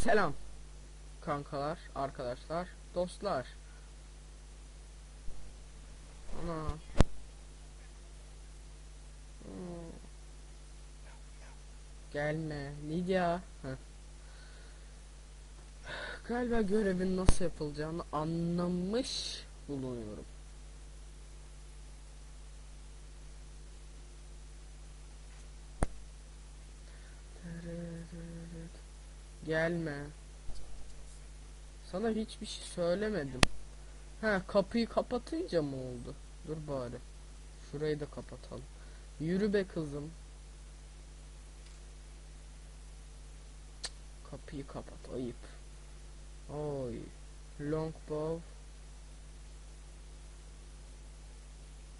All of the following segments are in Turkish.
Selam kankalar, arkadaşlar, dostlar. Ana. Gelme Lidya. Galiba görevin nasıl yapılacağını anlamış bulunuyorum. Gelme. Sana hiçbir şey söylemedim. Ha kapıyı kapatınca mı oldu? Dur bari. Şurayı da kapatalım. Yürü be kızım. Kapıyı kapat ayıp. Oy. Longbow.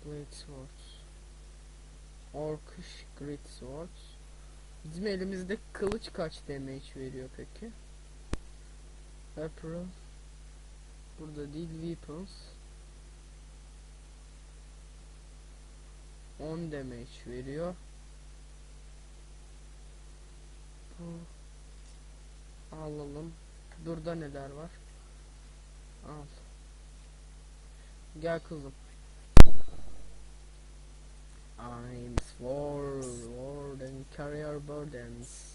Great swords. Orkish great swords. Bizim elimizde kılıç kaç damage veriyor peki? Apparel. Burada değil weapons. 10 damage veriyor. Bu. Alalım. Burada neler var? Al. Gel kızım. I'm sword, sword and carrier burdens.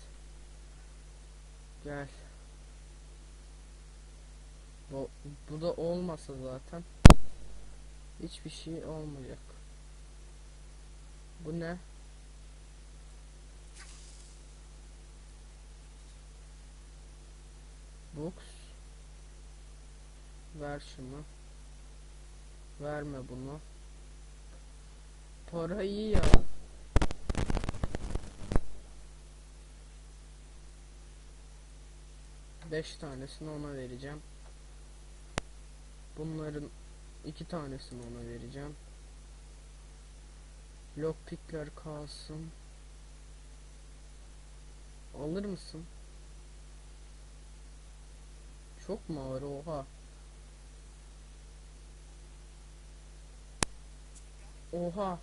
Gel. Bu, bu da olmasa zaten hiçbir şey olmayacak. Bu ne? Books. Ver şunu. Verme bunu. Para iyi ya. Beş tanesini ona vereceğim. Bunların iki tanesini ona vereceğim. Lockpickler kalsın. Alır mısın? Çok mu ağır oha. Oha.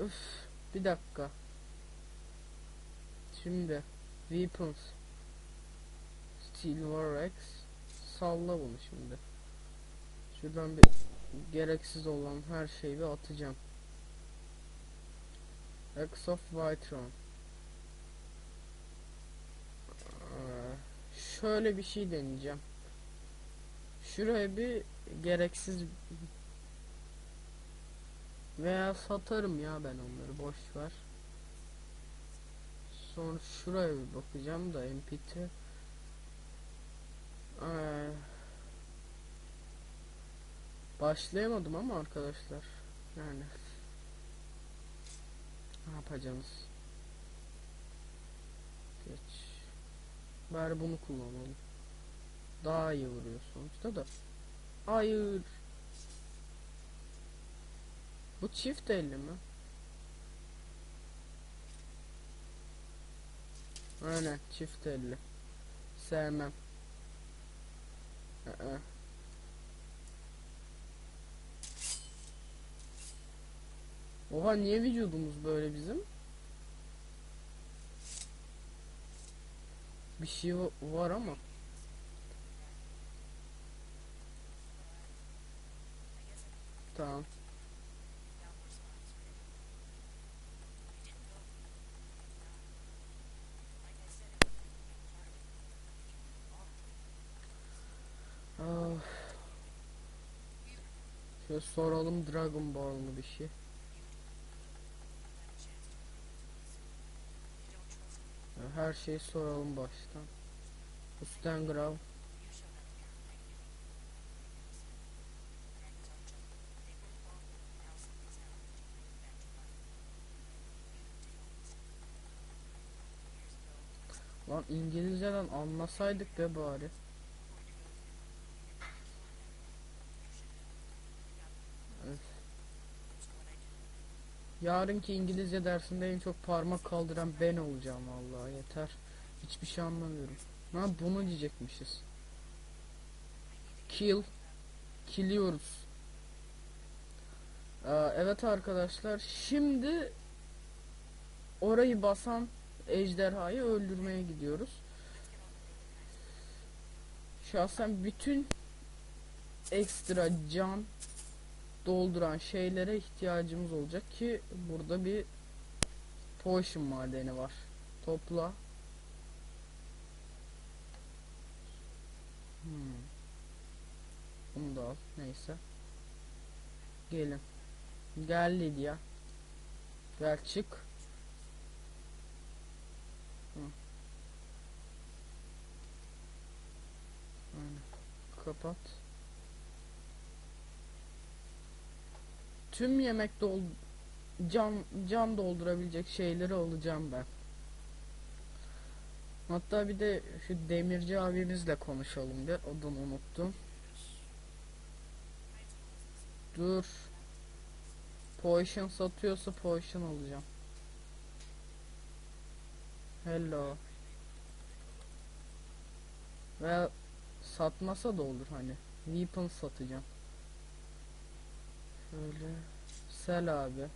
Üf, bir dakika. Şimdi weapons. Steel War X. Salla bunu şimdi. Şuradan bir gereksiz olan her şeyi atacağım. X of Vitron. Ee, Şöyle bir şey deneyeceğim. Şuraya bir gereksiz veya satarım ya ben onları boş ver. Sonra şuraya bir bakacağım da MPT. Ee, başlayamadım ama arkadaşlar. Yani ne yapacaksınız? Geç. Bari bunu kullanalım. Daha iyi vuruyor sonuçta da. Hayır. Bu çift elli mi? Aynen çift elli. Sevmem. Oha niye vücudumuz böyle bizim? Bir şey va- var ama. Tamam. Of. Şöyle soralım Dragon Ball mı bir şey. Her şeyi soralım baştan. Üstten Grav. Lan İngilizceden anlasaydık be bari. Yarınki İngilizce dersinde en çok parmak kaldıran ben olacağım vallahi yeter. Hiçbir şey anlamıyorum. Ha bunu diyecekmişiz. Kill. Killiyoruz. Ee, evet arkadaşlar şimdi orayı basan ejderhayı öldürmeye gidiyoruz. şahsen bütün ekstra can dolduran şeylere ihtiyacımız olacak ki burada bir potion madeni var. Topla. Hmm. Bunu da al. Neyse. Gelin. Gel Lydia. Gel çık. Hı. Aynen. Kapat. Tüm yemek dol can can doldurabilecek şeyleri alacağım ben. Hatta bir de şu demirci abimizle konuşalım bir. Adını unuttum. Dur. Potion satıyorsa potion alacağım. Hello. Ve satmasa da olur hani. Weapon satacağım. Şöyle. Sel abi.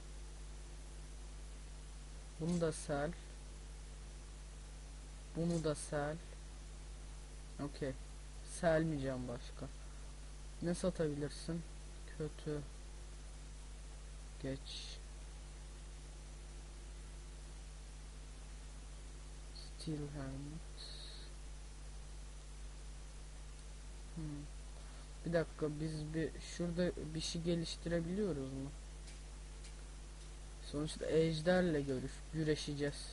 Bunu da sel. Bunu da sel. Okey. Selmeyeceğim başka. Ne satabilirsin? Kötü. Geç. Steel helmet. Hmm. Bir dakika biz bir şurada bir şey geliştirebiliyoruz mu? Sonuçta ejderle görüş güreşeceğiz.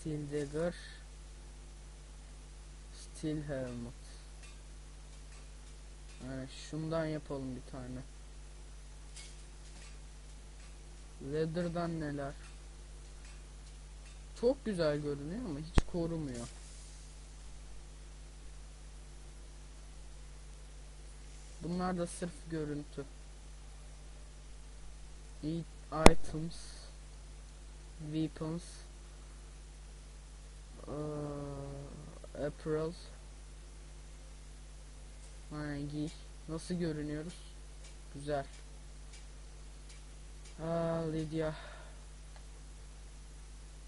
Steel dagger. Steel helmet. Yani şundan yapalım bir tane. Leather'dan neler? Çok güzel görünüyor ama hiç korumuyor. Bunlar da sırf görüntü. I- Items Weapons eee, Apparel Aynen giy. Nasıl görünüyoruz? Güzel. Aa Lydia.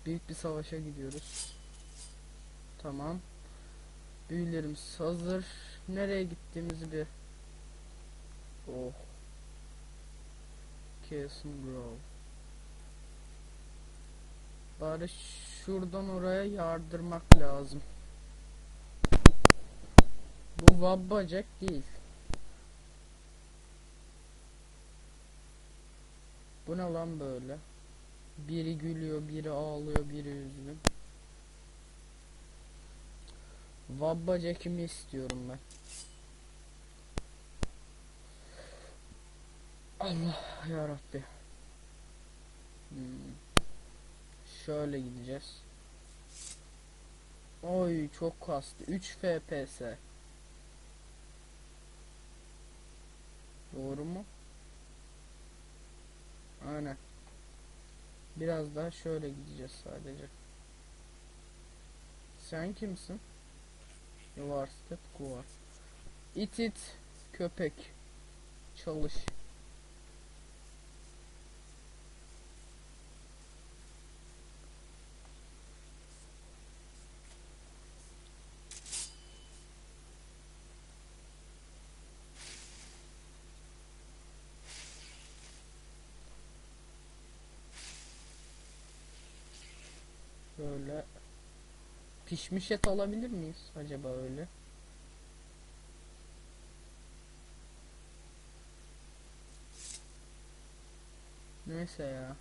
Büyük bir savaşa gidiyoruz. Tamam. Büyülerimiz hazır. Nereye gittiğimizi bir Oh. Castle Grove. Bari şuradan oraya yardırmak lazım. Bu wabbacak değil. Bu ne lan böyle? Biri gülüyor, biri ağlıyor, biri üzgün. Wabbacak'imi istiyorum ben. Allah ya Rabbi. Hmm. Şöyle gideceğiz. Oy çok kastı. 3 FPS. Doğru mu? Aynen. Biraz daha şöyle gideceğiz sadece. Sen kimsin? Var step kuvar. İt it köpek. Çalış. Böyle pişmiş et alabilir miyiz acaba öyle? Neyse ya.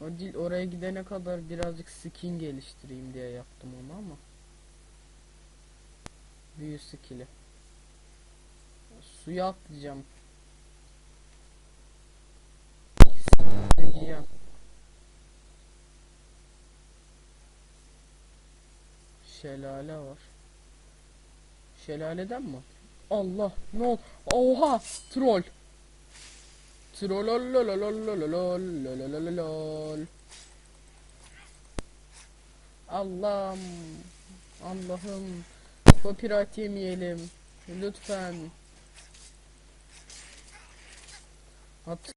O dil oraya gidene kadar birazcık skin geliştireyim diye yaptım onu ama. Büyü skill'i. Suya atlayacağım. Sikeceğim. Şelale var. Şelaleden mi? Allah ne ol? Oha troll. Trollololololololololololol. Allah'ım. Allah'ım. Copyright yemeyelim. Lütfen. At